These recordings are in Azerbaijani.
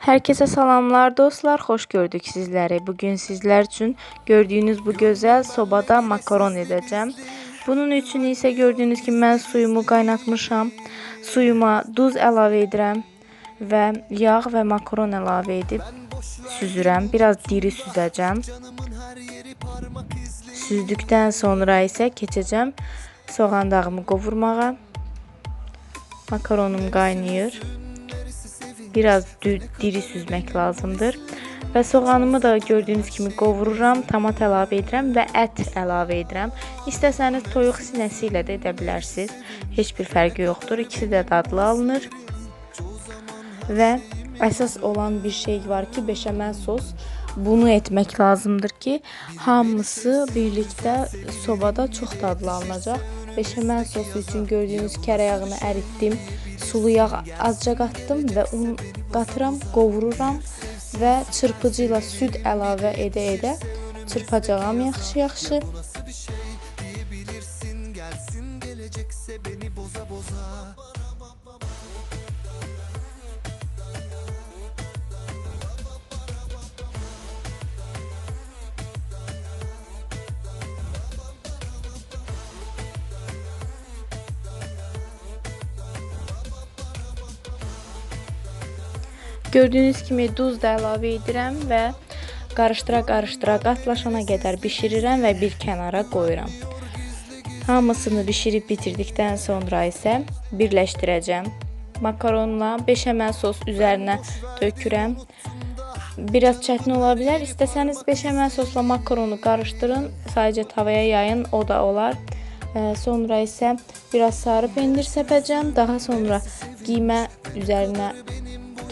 Herkese salamlar dostlar, xoş gördük sizləri. Bugün sizlər üçün gördüyünüz bu gözəl sobada makaron edəcəm. Bunun üçün isə gördüyünüz kimi mən suyumu qaynatmışam. Suyuma duz əlavə edirəm və yağ və makaron əlavə edib süzürəm. Biraz diri süzəcəm. Süzdükdən sonra isə keçəcəm soğan dağımı qovurmağa. Makaronum qaynayır. Biraz diri süzmək lazımdır. Və soğanımı da gördüyünüz kimi qovururam, tomat əlavə edirəm və ət əlavə edirəm. İstəsəniz toyuq sinəsi ilə də edə bilərsiniz. Heç bir fərqi yoxdur. İkisi də dadlı alınır. Və əsas olan bir şey var ki, beşamel sos. Bunu etmək lazımdır ki, hamısı birlikdə sobada çox dadlı alınacaq. Beşamel sosu üçün gördüyünüz kərə yağını əritdim. Sulu yağ azca qatdım və un qatıram, qovururam və çırpıcı ilə süd əlavə edə-edə çırpacağam yaxşı-yaxşı. Gördüyünüz kimi duz da əlavə edirəm və qarışdıra-qarışdıra qatlaşana qədər bişirirəm və bir kənara qoyuram. Hamısını bişirib bitirdikdən sonra isə birləşdirəcəm. Makaronla beşamel sos üzərinə tökürəm. Biraz çətin ola bilər. İstəsəniz beşamel sosla makaronu qarışdırın, sadəcə tavaya yayın, o da olar. Sonra isə biraz sarı pendir səpəcəm. Daha sonra qiymə üzərinə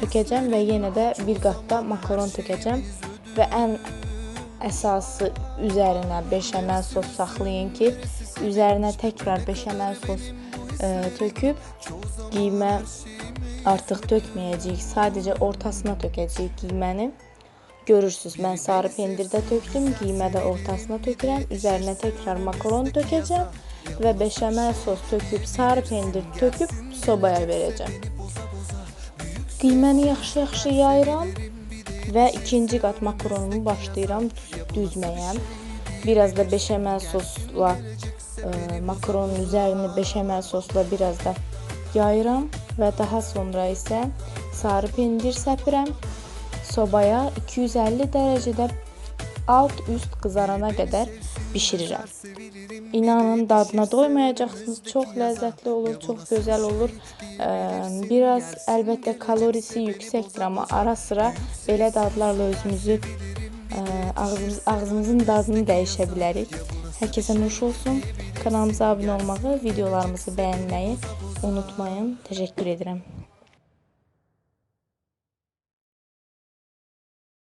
tökəcəm və yenə də bir qat da makaron tökəcəm və ən əsası üzərinə beşamel sos saxlayın ki, üzərinə təkrar beşamel sos ə, töküb qiymə artıq tökməyəcəyik. Sadəcə ortasına tökəcəyik qiyməni. Görürsüz, mən sarı pendirdə tökdüm, qiymə də ortasına tökürəm. Üzərinə təkrar makaron tökəcəm və beşamel sos töküb, sarı pendir töküb sobaya verəcəm. Qiyməni yaxşı-yaxşı yayıram və ikinci qat makaronumu başlayıram düzməyə. Biraz da beşamel sosla ə, e, makaronun üzərini beşamel sosla biraz da yayıram və daha sonra isə sarı pendir səpirəm. Sobaya 250 dərəcədə alt üst qızarana qədər bişirirəm. İnanın dadına doymayacaqsınız. Çox ləzzətli olur, çox gözəl olur. Biraz əlbəttə kalorisi yüksəkdir, amma ara sıra belə dadlarla özümüzü ağzımız, ağzımızın dadını dəyişə bilərik. Hər kəsə nuş olsun. Kanalımıza abunə olmağı, videolarımızı bəyənməyi unutmayın. Təşəkkür edirəm.